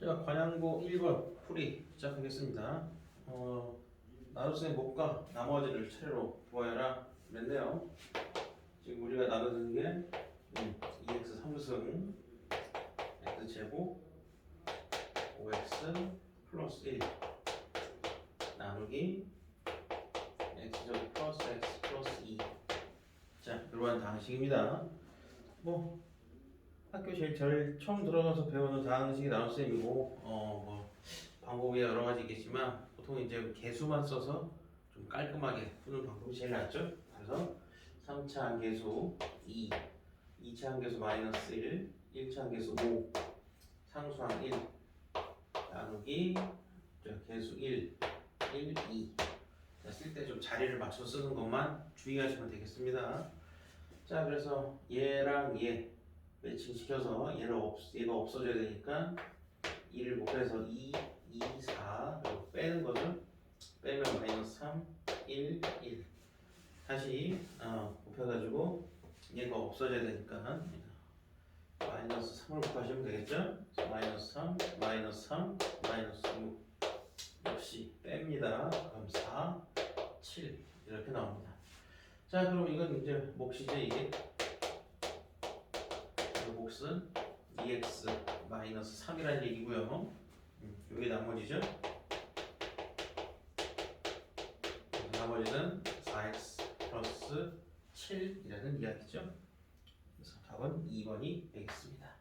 자, 관양고 1번 풀이 시작하겠습니다. 어, 나눗셈 목과 나머지를 차례로 구하여라 그랬네요. 지금 우리가 나누는 게 음, 2x 3승 x 제곱 5x 플러스 1 나누기 x 제곱 플러스 x 플러스 2 자, 이러한 방식입니다. 뭐 학교 제일, 제일 처음 들어가서 배우는 방식이 나눗 셈이고 어뭐 방법이 여러 가지 있겠지만 보통 이제 개수만 써서 좀 깔끔하게 푸는 방법이 제일 낫죠. 그래서 3차 함계수 2, 2차 함계수 마이너스 1, 1차 함계수 5, 상수항 1 나누기 저 개수 1, 1, 2. 자, 쓸때 좀 자리를 맞춰 쓰는 것만 주의하시면 되겠습니다. 자, 그래서 얘랑 얘 매칭 시켜서 얘를 없, 얘가 없어져야 되니까 2를 곱해서 2, 2, 4 그리고 빼는 거죠. 빼면 마이너스 3, 1, 1 다시 어, 곱해가지고 얘가 없어져야 되니까 마이너스 3을 곱하시면 되겠죠. 마이너스 3, 마이너스 3, 마이너스 6 역시 뺍니다. 그럼 4, 7 이렇게 나옵니다. 자 그럼 이건 이제 몫이죠 이게 이 몫은 2x 마이너스 3이라는 얘기고요. 음, 이게 나머지죠. 나머지는 4x 플러스 7이라는 이야기죠. 그래서 답은 2번이 되겠습니다.